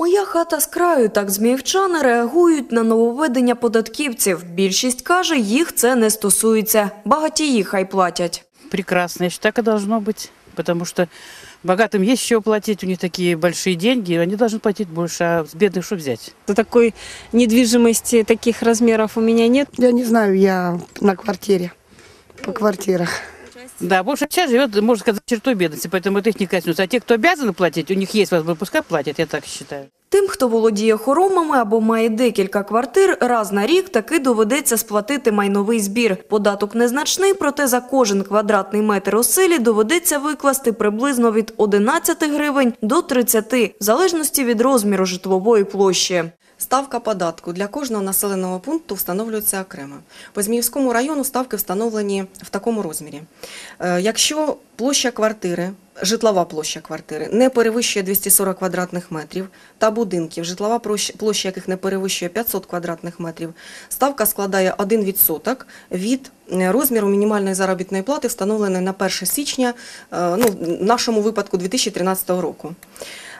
Моя хата з краю. Так зміївчани реагують на нововведення податківців. Більшість каже, їх це не стосується. Багатії хай платять. Прекрасно, я считаю, так и должно быть. Потому что богатым есть чего платить, у них такие большие деньги, они должны платить больше, а с бедных что взять? Такой недвижимости таких размеров у меня нет. Я не знаю, я на квартире, по квартирах. Да, большая часть живет, можно сказать, за чертой бедности, поэтому это их не коснется. А те, кто обязаны платить, у них есть возможность, пускай платят, я так считаю. Тим, хто володіє хоромами або має декілька квартир, раз на рік таки доведеться сплатити майновий збір. Податок незначний, проте за кожен квадратний метр оселі доведеться викласти приблизно від 11 гривень до 30, в залежності від розміру житлової площі. Ставка податку для кожного населеного пункту встановлюється окремо. По Зміївському району ставки встановлені в такому розмірі. Е, Якщо площа квартири, житлова площа квартири не перевищує 240 квадратних метрів та будинків, житлова площа, яких не перевищує 500 квадратних метрів, ставка складає 1% від е, розміру мінімальної заробітної плати, встановленої на 1 січня, е, ну, в нашому випадку 2013 року.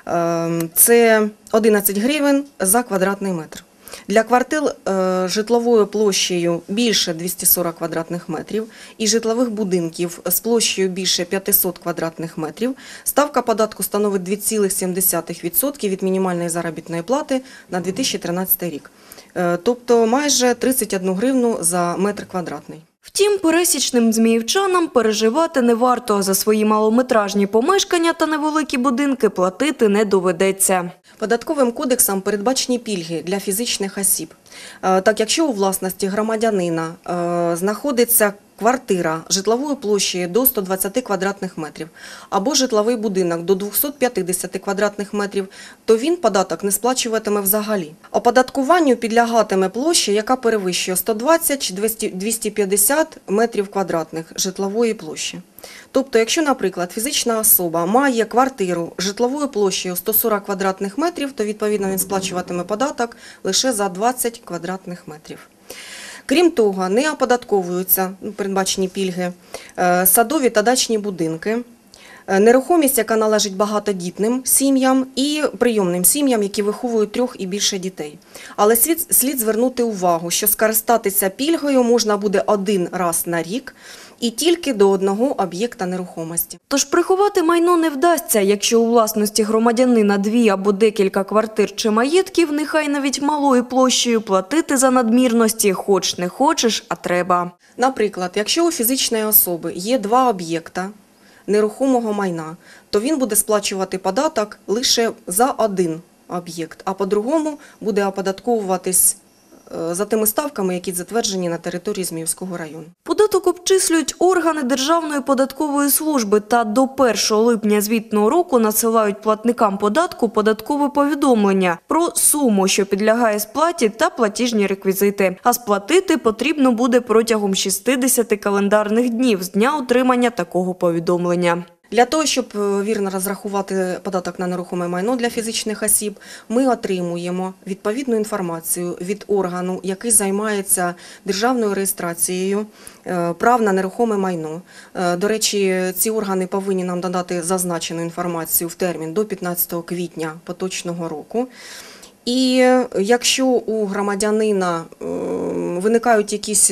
Ем, Це 11 гривень за квадратний метр. Для квартир е, житловою площею більше 240 квадратних метрів і житлових будинків з площею більше 500 квадратних метрів ставка податку становить 2,7% від мінімальної заробітної плати на 2013 рік. Е, Тобто майже 31 гривну за метр квадратний. Втім, пересічним зміївчанам переживати не варто. За свої малометражні помешкання та невеликі будинки платити не доведеться. Податковим кодексом передбачені пільги для фізичних осіб. Е, Так, якщо у власності громадянина е, знаходиться квартира житловою площею до 120 квадратних метрів або житловий будинок до 250 квадратних метрів, то він податок не сплачуватиме взагалі. Оподаткуванню підлягатиме площа, яка перевищує 120 чи 200 250 метрів квадратних житлової площі. Тобто, якщо, наприклад, фізична особа має квартиру житловою площею 140 квадратних метрів, то відповідно він сплачуватиме податок лише за 20 квадратних метрів. Крім того, не оподатковуються ну, передбачені пільги е, садові та дачні будинки, нерухомість, яка належить багатодітним сім'ям і прийомним сім'ям, які виховують трьох і більше дітей. Але слід, слід звернути увагу, що скористатися пільгою можна буде один раз на рік і тільки до одного об'єкта нерухомості. Тож приховати майно не вдасться, якщо у власності громадянина дві або декілька квартир чи маєтків, нехай навіть малою площею платити за надмірності хоч не хочеш, а треба. Наприклад, якщо у фізичної особи є два об'єкта нерухомого майна, то він буде сплачувати податок лише за один об'єкт, а по-другому буде оподатковуватись за тими ставками, які затверджені на території Зміївського району. Податок обчислюють органи Державної податкової служби та до 1 липня звітного року надсилають платникам податку податкове повідомлення про суму, що підлягає сплаті та платіжні реквізити. А сплатити потрібно буде протягом 60 календарних днів з дня отримання такого повідомлення. Для того, щоб е, вірно розрахувати податок на нерухоме майно для фізичних осіб, ми отримуємо відповідну інформацію від органу, який займається державною реєстрацією е, прав на нерухоме майно. Е, До речі, ці органи повинні нам надати зазначену інформацію в термін до 15 квітня поточного року. І якщо у громадянина виникають якісь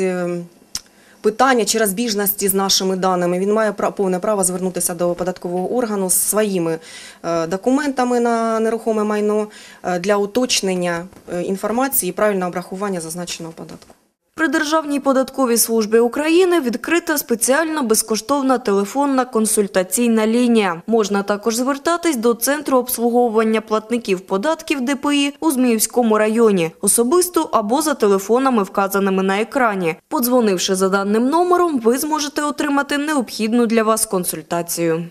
питання чи розбіжності з нашими даними, він має повне право звернутися до податкового органу з своїми е, документами на нерухоме майно е, для уточнення е, інформації і правильного обрахування зазначеного податку. При Державній податковій службі України відкрита спеціальна безкоштовна телефонна консультаційна лінія. Можна також звертатись до Центру обслуговування платників податків ДПІ у Зміївському районі, особисто або за телефонами, вказаними на екрані. Подзвонивши за даним номером, ви зможете отримати необхідну для вас консультацію.